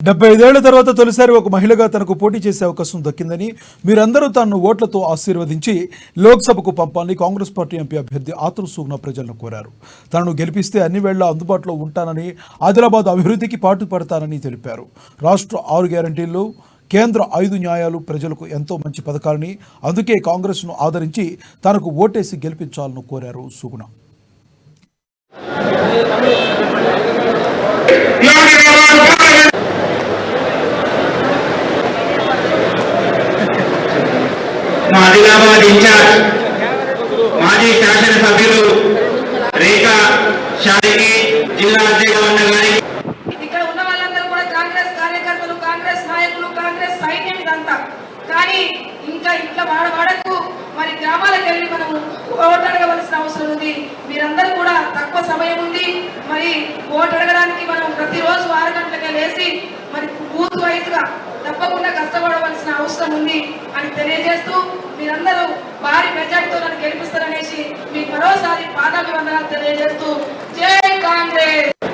డెబ్బై ఐదేళ్ళ తర్వాత తొలిసారి ఒక మహిళగా తనకు పోటీ చేసే అవకాశం దక్కిందని మీరందరూ తనను ఓట్లతో ఆశీర్వదించి లోక్సభకు పంపాలని కాంగ్రెస్ పార్టీ ఎంపీ అభ్యర్థి ఆతుల్ సుగ్న ప్రజలను కోరారు. తనను గెలిపిస్తే అన్ని వేళ అందుబాటులో ఉంటానని ఆదిలాబాద్ అభివృద్ధికి పాటుపడతానని తెలిపారు. రాష్ట్ర ఆరు గ్యారంటీల్లో కేంద్ర ఐదు న్యాయాలు ప్రజలకు ఎంతో మంచి పథకాలని అందుకే కాంగ్రెస్ను ఆదరించి తనకు ఓటేసి గెలిపించాలని కోరారు సుగుణ మా ఆదిలాబాద్ ఇన్ఛార్జ్ మాజీ శాసనసభ్యులు రేఖా షారికి జిల్లా అధ్యక్ష ఉన్న ఇక్కడ ఉన్న వాళ్ళందరూ కూడా కాంగ్రెస్ కార్యకర్తలు కాంగ్రెస్ నాయకులు కాంగ్రెస్ సైన్యం ఇదంతా కానీ ఇంకా ఇట్లా వాడవాడకు మరి గ్రామాలకు వెళ్ళి మనము ఓటు అడగవలసిన అవసరం ఉంది. మీరందరూ కూడా తక్కువ సమయం ఉంది మరి ఓటు అడగడానికి మనం ప్రతిరోజు ఆరు గంటలకే లేచి మరి బూత్ వైజ్గా తప్పకుండా చేయాల్సిన అవసరం ఉంది అని తెలియజేస్తూ మీరందరూ భారీ మెజార్టీతో నన్ను గెలిపిస్తారనేసి మీకు మరోసారి పాదాభివందనాలు తెలియజేస్తూ